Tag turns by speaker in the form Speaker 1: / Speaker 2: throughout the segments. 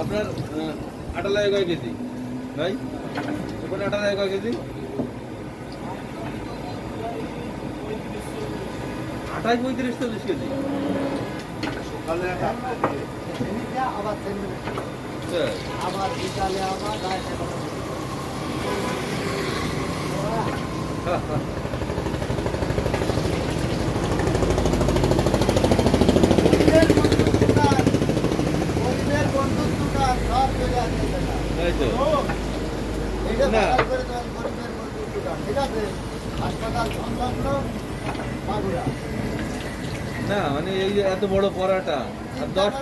Speaker 1: আপনার আটা লাগে কয় কেজি? ভাই ওখানে আটা লাগে কয় কেজি? আঠাশ পঁয়ত্রিশ, চল্লিশ কেজি।
Speaker 2: সেদিনটা আবার। আবার বিকালে আবার? হাসপাতাল সংলগ্ন মাগুরা
Speaker 1: না মানে এই যে এত বড় পরাটা আর দশ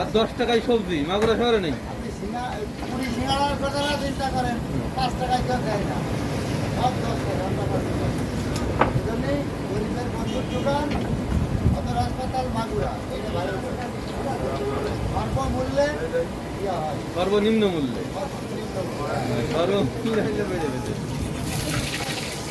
Speaker 1: আর দশ টাকায় সবজি মাগুরা শহরে নেই? সর্বনিম্ন মূল্যে।
Speaker 2: সর্বনিম্ন মূল্যে।
Speaker 1: সর্বনিম্ন মূল্যে বেড়ে গেছে।
Speaker 2: মানুষের দারিদ্র তালে,